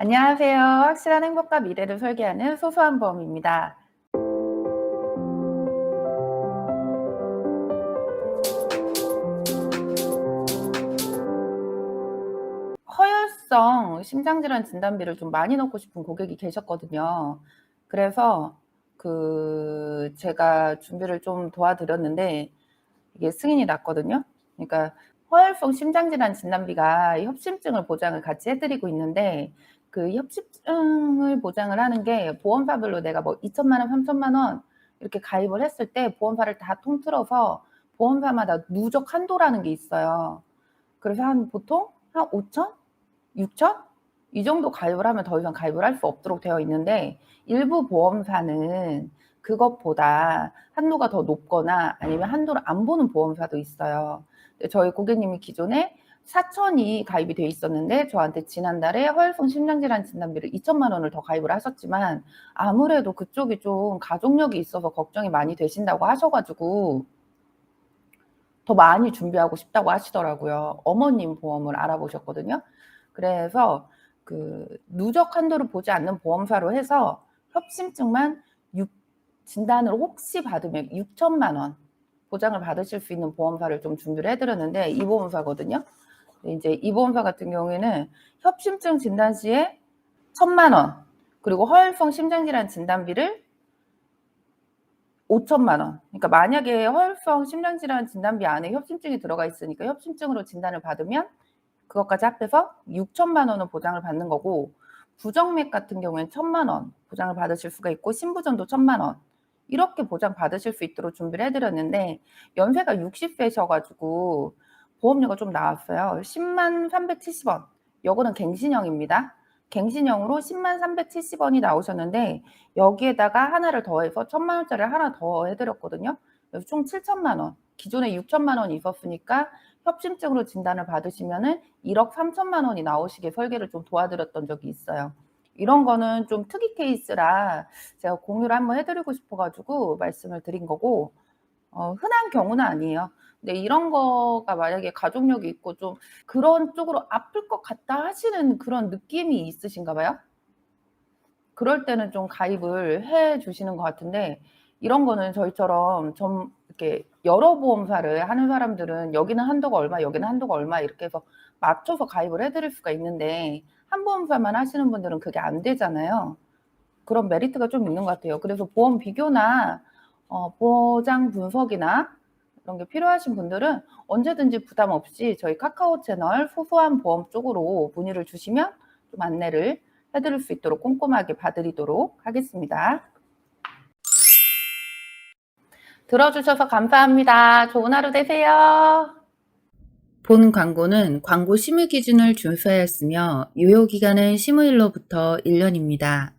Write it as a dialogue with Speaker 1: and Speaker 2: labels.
Speaker 1: 안녕하세요. 확실한 행복과 미래를 설계하는 소소한 보험입니다. 허혈성 심장질환 진단비를 좀 많이 넣고 싶은 고객이 계셨거든요. 그래서 그 제가 준비를 좀 도와드렸는데 이게 승인이 났거든요. 그러니까 허혈성 심장질환 진단비가 협심증을 보장을 같이 해드리고 있는데 그 협심증을 보장을 하는 게 보험사별로 내가 뭐 2천만 원, 3천만 원 이렇게 가입을 했을 때 보험사를 다 통틀어서 보험사마다 누적 한도라는 게 있어요. 그래서 한 보통 한 5천, 6천 이 정도 가입을 하면 더 이상 가입을 할 수 없도록 되어 있는데 일부 보험사는 그것보다 한도가 더 높거나 아니면 한도를 안 보는 보험사도 있어요. 저희 고객님이 기존에 4천이 가입이 돼 있었는데 저한테 지난달에 허혈성 심장질환 진단비를 2천만 원을 더 가입을 하셨지만 아무래도 그쪽이 좀 가족력이 있어서 걱정이 많이 되신다고 하셔가지고 더 많이 준비하고 싶다고 하시더라고요. 어머님 보험을 알아보셨거든요. 그래서 그 누적 한도를 보지 않는 보험사로 해서 협심증만 6, 진단을 혹시 받으면 6천만 원 보장을 받으실 수 있는 보험사를 좀 준비를 해드렸는데 이 보험사거든요. 이제 이 보험사 같은 경우에는 협심증 진단 시에 천만 원 그리고 허혈성 심장질환 진단비를 5천만 원. 그러니까 만약에 허혈성 심장질환 진단비 안에 협심증이 들어가 있으니까 협심증으로 진단을 받으면 그것까지 합해서 6천만 원을 보장을 받는 거고 부정맥 같은 경우에는 천만 원 보장을 받으실 수가 있고 신부전도 천만 원 이렇게 보장 받으실 수 있도록 준비를 해드렸는데 연세가 60세셔가지고 보험료가 좀 나왔어요. 10만 370원. 요거는 갱신형입니다. 갱신형으로 10만 370원이 나오셨는데 여기에다가 하나를 더해서 천만 원짜리를 하나 더 해드렸거든요. 그래서 총 7천만 원. 기존에 6천만 원이 있었으니까 협심증으로 진단을 받으시면은 1억 3천만 원이 나오시게 설계를 좀 도와드렸던 적이 있어요. 이런 거는 좀 특이 케이스라 제가 공유를 한번 해드리고 싶어가지고 말씀을 드린 거고 어, 흔한 경우는 아니에요. 근데 이런 거가 만약에 가족력이 있고 좀 그런 쪽으로 아플 것 같다 하시는 그런 느낌이 있으신가 봐요. 그럴 때는 좀 가입을 해 주시는 것 같은데 이런 거는 저희처럼 좀 이렇게 여러 보험사를 하는 사람들은 여기는 한도가 얼마, 여기는 한도가 얼마 이렇게 해서 맞춰서 가입을 해드릴 수가 있는데 한 보험사만 하시는 분들은 그게 안 되잖아요. 그런 메리트가 좀 있는 것 같아요. 그래서 보험 비교나 어, 보장 분석이나 이런 게 필요하신 분들은 언제든지 부담 없이 저희 카카오 채널 소소한 보험 쪽으로 문의를 주시면 좀 안내를 해드릴 수 있도록 꼼꼼하게 봐드리도록 하겠습니다. 들어주셔서 감사합니다. 좋은 하루 되세요. 본 광고는 광고 심의 기준을 준수하였으며 유효 기간은 심의일로부터 1년입니다.